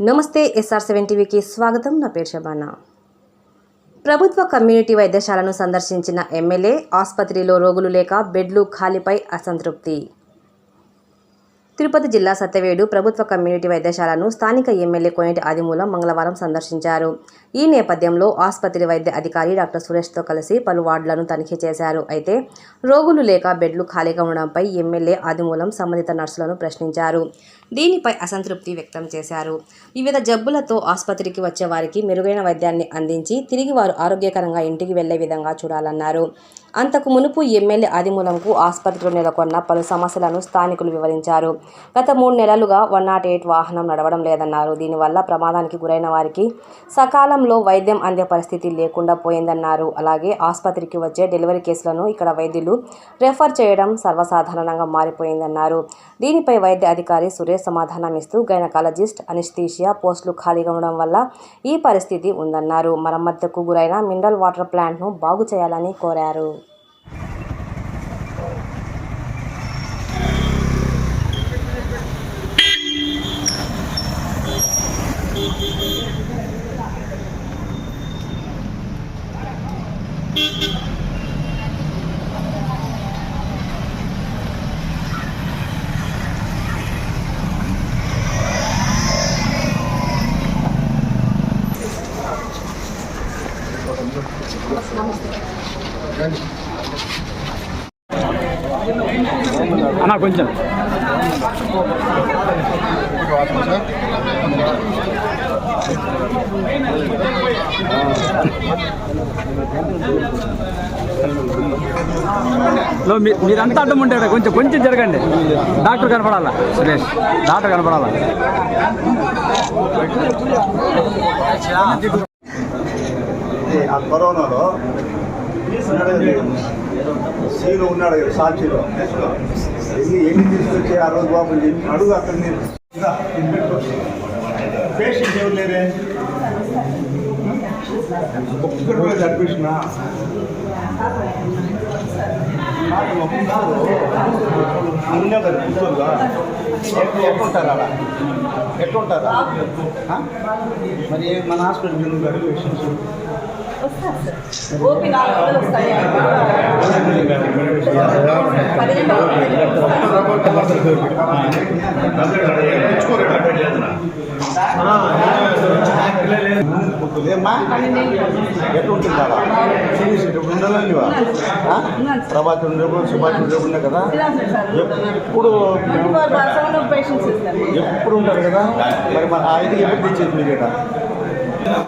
నమస్తే SR seven టీవీకి స్వాగతం. నా పేరు శబానా. ప్రభుత్వ కమ్యూనిటీ వైద్యశాలను సందర్శించిన ఎమ్మెల్యే ఆసుపత్రిలో రోగులు లేక బెడ్లు ఖాళీపై అసంతృప్తి. తిరుపతి జిల్లా సత్యవేడు ప్రభుత్వ కమ్యూనిటీ వైద్యశాలను స్థానిక ఎమ్మెల్యే కోనేటి ఆదిమూలం మంగళవారం సందర్శించారు. ఈ నేపథ్యంలో ఆసుపత్రి వైద్య అధికారి డాక్టర్ సురేష్తో కలిసి పలు వార్డులను తనిఖీ చేశారు. అయితే రోగులు లేక బెడ్లు ఖాళీగా ఉండడంపై ఎమ్మెల్యే ఆదిమూలం సంబంధిత నర్సులను ప్రశ్నించారు. దీనిపై అసంతృప్తి వ్యక్తం చేశారు. వివిధ జబ్బులతో ఆసుపత్రికి వచ్చే వారికి మెరుగైన వైద్యాన్ని అందించి తిరిగి వారు ఆరోగ్యకరంగా ఇంటికి వెళ్ళే విధంగా చూడాలన్నారు. అంతకు మునుపు ఎమ్మెల్యే ఆదిమూలంకు ఆసుపత్రిలో నెలకొన్న పలు సమస్యలను స్థానికులు వివరించారు. గత మూడు నెలలుగా వన్ నాట్ ఎయిట్ వాహనం నడవడం లేదన్నారు. దీనివల్ల ప్రమాదానికి గురైన వారికి సకాలంలో వైద్యం అందే పరిస్థితి లేకుండా పోయిందన్నారు. అలాగే ఆసుపత్రికి వచ్చే డెలివరీ కేసులను ఇక్కడ వైద్యులు రెఫర్ చేయడం సర్వసాధారణంగా మారిపోయిందన్నారు. దీనిపై వైద్య అధికారి సురేష్ సమాధానం ఇస్తూ గైనకాలజిస్ట్ అనిస్థీషియా పోస్టులు ఖాళీగా ఉండడం వల్ల ఈ పరిస్థితి ఉందన్నారు. మరమ్మతుకు గురైన మినరల్ వాటర్ ప్లాంట్ను బాగు చేయాలని కోరారు. అన్నా కొంచెం మీరంతా అడ్డం ఉంటాడు కొంచెం కొంచెం జరగండి. డాక్టర్ కనపడాలా? సురేష్ డాక్టర్ కనపడాలా? ఆ కరోనాలో సీను ఉన్నాడు కదా సాక్షిలో. ఎన్ని ఎన్ని తీసుకొచ్చి ఆ రోజు బాబు? అడుగు అక్కడ నేను. పేషెంట్ ఎవరు లేరే? ఒక్కడు కూడా చనిపించిన అన్నీ కదా కూర్చోరుగా ఎట్లా అలా ఎట్లుంటారా మరి మన హాస్పిటల్ ఎందుకు గారు పేషెంట్స్ ఓపీ పదిహేను ఏమ్మా ఎట్లుంటుందా ప్రభాత్ ఉండేప్పుడు సుభాష్ ఉండేప్పుడు కదా? ఎప్పుడు ఎప్పుడు ఉంటారు కదా? మరి మన ఐదు ఎప్పుడు తెచ్చేది మీరు ఇక్కడ